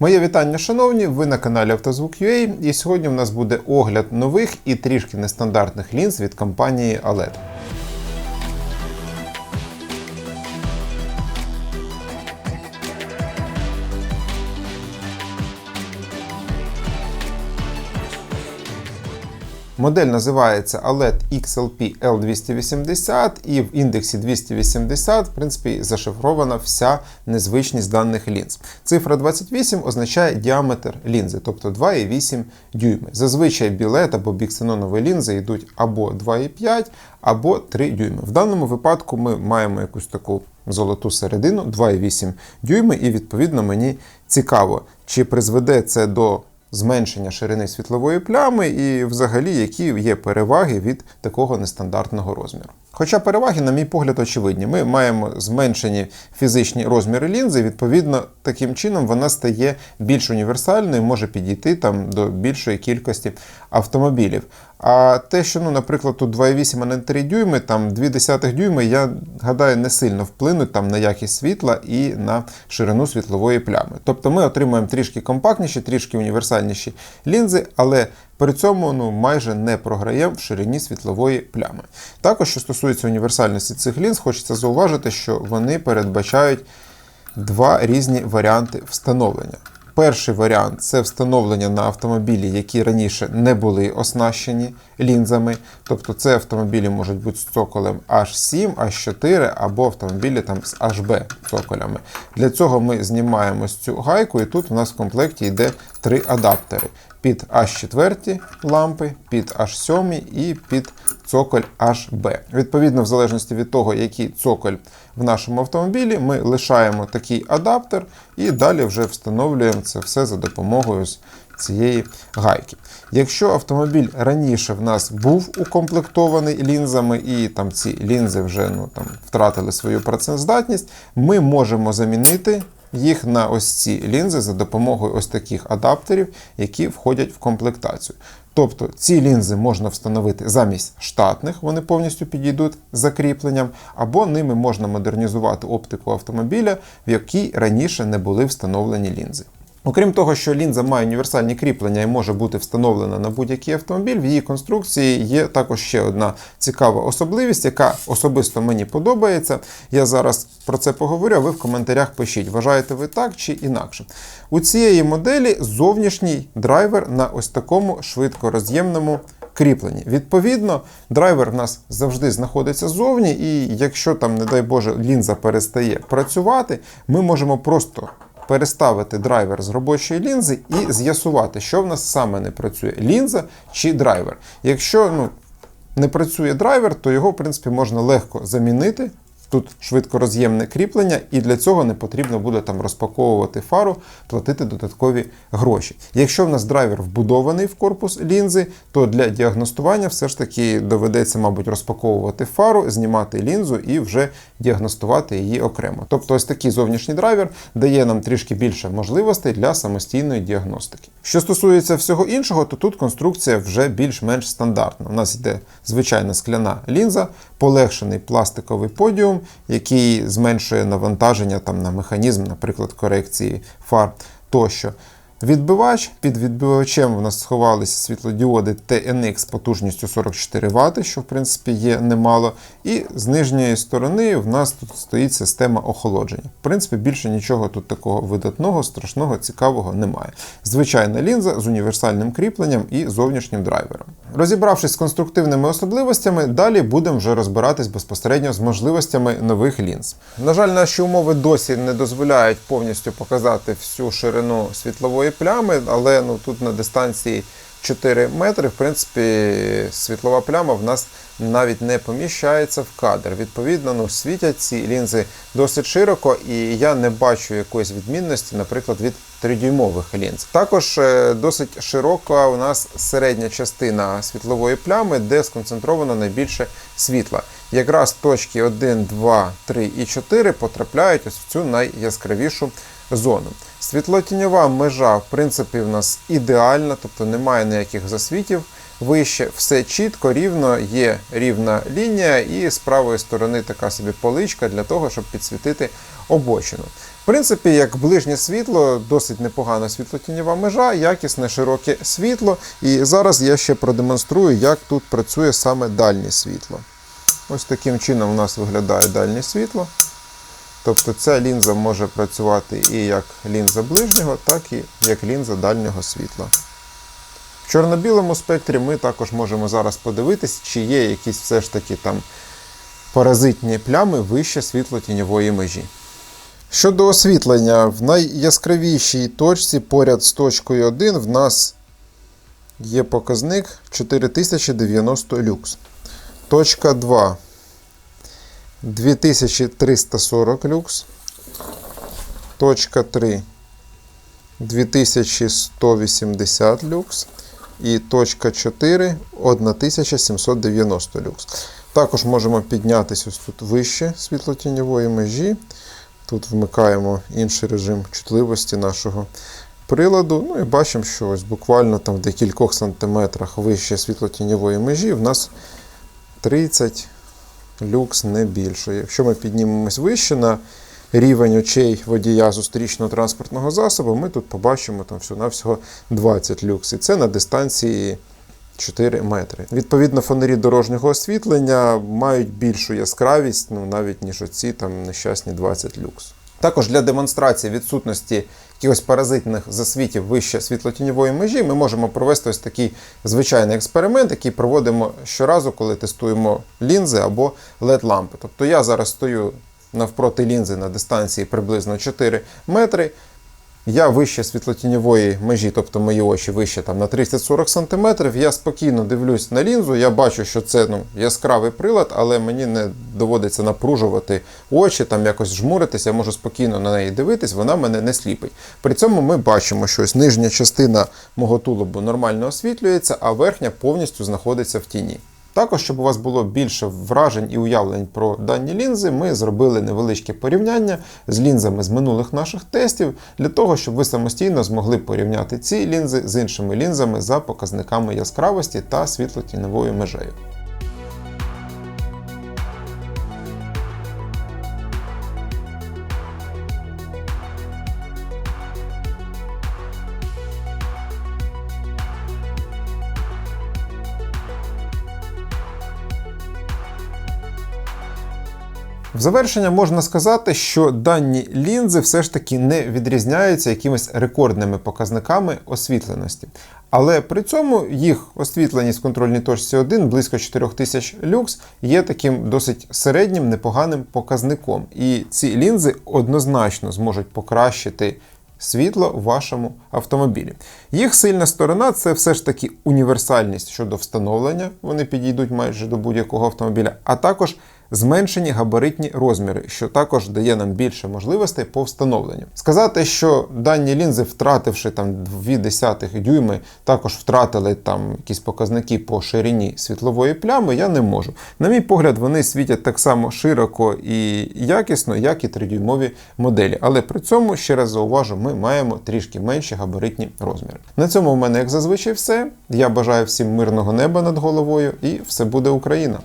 Моє вітання, шановні! Ви на каналі Автозвук.ua і сьогодні в нас буде огляд нових і трішки нестандартних лінз від компанії OLED. Модель називається OLED XLP L280 і в індексі 280, в принципі, зашифрована вся незвичність даних лінз. Цифра 28 означає діаметр лінзи, тобто 2,8 дюйми. Зазвичай білет або біксенонові лінзи йдуть або 2,5, або 3 дюйми. В даному випадку ми маємо якусь таку золоту середину 2,8 дюйми, і відповідно мені цікаво, чи призведе це до зменшення ширини світлової плями і взагалі які є переваги від такого нестандартного розміру. Хоча переваги, на мій погляд, очевидні. Ми маємо зменшені фізичні розміри лінзи, відповідно, таким чином вона стає більш універсальною, може підійти там до більшої кількості автомобілів. А те, що, ну, наприклад, тут 2,8, а не 3 дюйми, там 0,2 дюйми, я гадаю, не сильно вплинуть там на якість світла і на ширину світлової плями. Тобто ми отримаємо трішки компактніші, трішки універсальніші лінзи, але при цьому ну, майже не програємо в ширині світлової плями. Також, що стосується універсальності цих лінз, хочеться зауважити, що вони передбачають два різні варіанти встановлення. Перший варіант це встановлення на автомобілі, які раніше не були оснащені лінзами. Тобто це автомобілі можуть бути з цоколем H7, H4 або автомобілі там з HB цоколями. Для цього ми знімаємо цю гайку, і тут у нас в комплекті йде три адаптери. Під H4 лампи, під H7 і під цоколь HB. Відповідно, в залежності від того, який цоколь в нашому автомобілі, ми лишаємо такий адаптер і далі вже встановлюємо це все за допомогою цієї гайки. Якщо автомобіль раніше в нас був укомплектований лінзами, і там ці лінзи вже ну, там, втратили свою працездатність, ми можемо замінити їх на ось ці лінзи за допомогою ось таких адаптерів, які входять в комплектацію. Тобто ці лінзи можна встановити замість штатних, вони повністю підійдуть закріпленням, або ними можна модернізувати оптику автомобіля, в якій раніше не були встановлені лінзи. Окрім того, що лінза має універсальні кріплення і може бути встановлена на будь-який автомобіль, в її конструкції є також ще одна цікава особливість, яка особисто мені подобається. Я зараз про це поговорю, а ви в коментарях пишіть, вважаєте ви так чи інакше. У цієї моделі зовнішній драйвер на ось такому швидкороз'ємному кріпленні. Відповідно, драйвер в нас завжди знаходиться ззовні, і якщо там, не дай Боже, лінза перестає працювати, ми можемо просто переставити драйвер з робочої лінзи і з'ясувати, що в нас саме не працює: лінза чи драйвер. Якщо ну, не працює драйвер, то його, в принципі, можна легко замінити. Тут швидкороз'ємне кріплення, і для цього не потрібно буде там розпаковувати фару, платити додаткові гроші. Якщо в нас драйвер вбудований в корпус лінзи, то для діагностування все ж таки доведеться, мабуть, розпаковувати фару, знімати лінзу і вже діагностувати її окремо. Тобто, ось такий зовнішній драйвер дає нам трішки більше можливостей для самостійної діагностики. Що стосується всього іншого, то тут конструкція вже більш-менш стандартна. У нас йде звичайна скляна лінза, полегшений пластиковий подіум, який зменшує навантаження там, на механізм, наприклад, корекції фар тощо. Відбивач під відбивачем в нас сховалися світлодіоди TNX потужністю 44 Вт, що в принципі є немало. І з нижньої сторони в нас тут стоїть система охолодження. В принципі, більше нічого тут такого видатного, страшного, цікавого немає. Звичайна лінза з універсальним кріпленням і зовнішнім драйвером. Розібравшись з конструктивними особливостями, далі будемо вже розбиратись безпосередньо з можливостями нових лінз. На жаль, наші умови досі не дозволяють повністю показати всю ширину світлової плями, але ну, тут на дистанції 4 метри, в принципі, світлова пляма в нас навіть не поміщається в кадр. Відповідно, ну, світять ці лінзи досить широко, і я не бачу якоїсь відмінності, наприклад, від 3-дюймових лінз. Також е, досить широка у нас середня частина світлової плями, де сконцентровано найбільше світла. Якраз точки 1, 2, 3 і 4 потрапляють ось в цю найяскравішу зону. Світлотіньова межа, в принципі, в нас ідеальна, тобто немає ніяких засвітів вище, все чітко, рівно, є рівна лінія, і з правої сторони така собі поличка для того, щоб підсвітити обочину. В принципі, як ближнє світло, досить непогана світлотіньова межа, якісне широке світло. І зараз я ще продемонструю, як тут працює саме дальнє світло. Ось таким чином у нас виглядає дальнє світло. Тобто ця лінза може працювати і як лінза ближнього, так і як лінза дальнього світла. В чорно-білому спектрі ми також можемо зараз подивитись, чи є якісь все ж таки там паразитні плями вище світло-тіньової межі. Щодо освітлення, в найяскравішій точці поряд з точкою 1 в нас є показник 4090 люкс. Точка 2 2340 люкс. Точка 3 2180 люкс. І точка 4 1790 люкс. Також можемо піднятися ось тут вище світлотіньової межі. Тут вмикаємо інший режим чутливості нашого приладу. Ну і бачимо, що ось буквально там в декількох сантиметрах вище світлотіньової межі в нас 30 люкс не більше. Якщо ми піднімемось вище на рівень очей водія зустрічного транспортного засобу, ми тут побачимо там всього-навсього 20 люкс. І це на дистанції 4 метри. Відповідно, фонарі дорожнього освітлення мають більшу яскравість, ну навіть ніж оці там нещасні 20 люкс. Також для демонстрації відсутності якихось паразитних засвітів вище світлотіньової межі ми можемо провести ось такий звичайний експеримент, який проводимо щоразу, коли тестуємо лінзи або LED-лампи. Тобто я зараз стою навпроти лінзи на дистанції приблизно 4 метри. Я вище світлотіньової межі, тобто мої очі вище там на 30-40 см. Я спокійно дивлюсь на лінзу. Я бачу, що це ну, яскравий прилад, але мені не доводиться напружувати очі, там якось жмуритися. Я можу спокійно на неї дивитись, вона мене не сліпить. При цьому ми бачимо, що нижня частина мого тулубу нормально освітлюється, а верхня повністю знаходиться в тіні. Також, щоб у вас було більше вражень і уявлень про дані лінзи, ми зробили невеличке порівняння з лінзами з минулих наших тестів, для того, щоб ви самостійно змогли порівняти ці лінзи з іншими лінзами за показниками яскравості та світлотіньовою межею. В завершення можна сказати, що дані лінзи все ж таки не відрізняються якимись рекордними показниками освітленості. Але при цьому їх освітленість в контрольній точці 1 близько 4000 люкс є таким досить середнім непоганим показником. І ці лінзи однозначно зможуть покращити світло в вашому автомобілі. Їх сильна сторона це все ж таки універсальність щодо встановлення, вони підійдуть майже до будь-якого автомобіля, а також зменшені габаритні розміри, що також дає нам більше можливостей по встановленню. Сказати, що дані лінзи, втративши там 0,2 дюйми, також втратили там якісь показники по ширині світлової плями, я не можу. На мій погляд, вони світять так само широко і якісно, як і 3-дюймові моделі. Але при цьому, ще раз зауважу, ми маємо трішки менші габаритні розміри. На цьому в мене, як зазвичай, все. Я бажаю всім мирного неба над головою і все буде Україна!